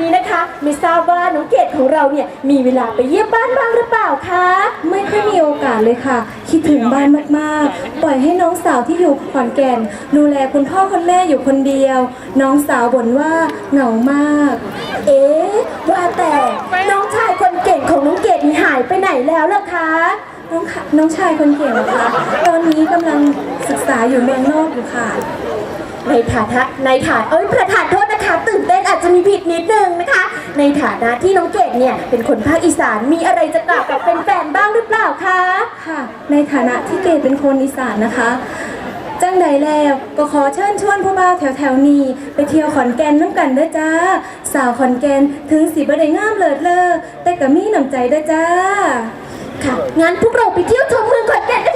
นี้นะคะไม่ทราบว่าน้องเกดของเราเนี่ยมีเวลาไปเยี่ยมบ้านบ้างหรือเปล่าคะ ไม่ค่อยมีโอกาสเลยค่ะ คิดถึงบ้านมากๆ ปล่อยให้น้องสาวที่อยู่ขอนแก่น ดูแลคุณพ่อคุณแม่อยู่คนเดียว น้องสาวบ่นว่าเหงามาก เอ๊ะว่าแต่น้องชายคนเก่งของน้องเกดนี่หายไปไหนแล้วล่ะคะน้องค่ะน้องชายคนเก่งเหรอคะ ตอนนี้กำลังศึกษาอยู่เมืองนอกอยู่ค่ะ ในฐานะในฐานเอ้ยประธานโทษนะคะตื่นเต้น ฐานะที่น้องเกดเนี่ยเป็นคนภาคอีสานมีอะไรจะกล่าวกับแฟนๆบ้างหรือเปล่าคะค่ะ ในฐานะที่เกดเป็นคนอีสานนะคะจังใดแล้วก็ขอเชิญชวนผู้บ่าวแถวแถวๆนี้ ไปเที่ยวขอนแก่นน้ำกันเด้อจ้า สาวขอนแก่นถึงสีบได้งามเลิศเลอแต่ก็มีน้ำใจเด้อจ้าค่ะงั้นพวกเราไปเที่ยวชมเมืองขอนแก่นกัน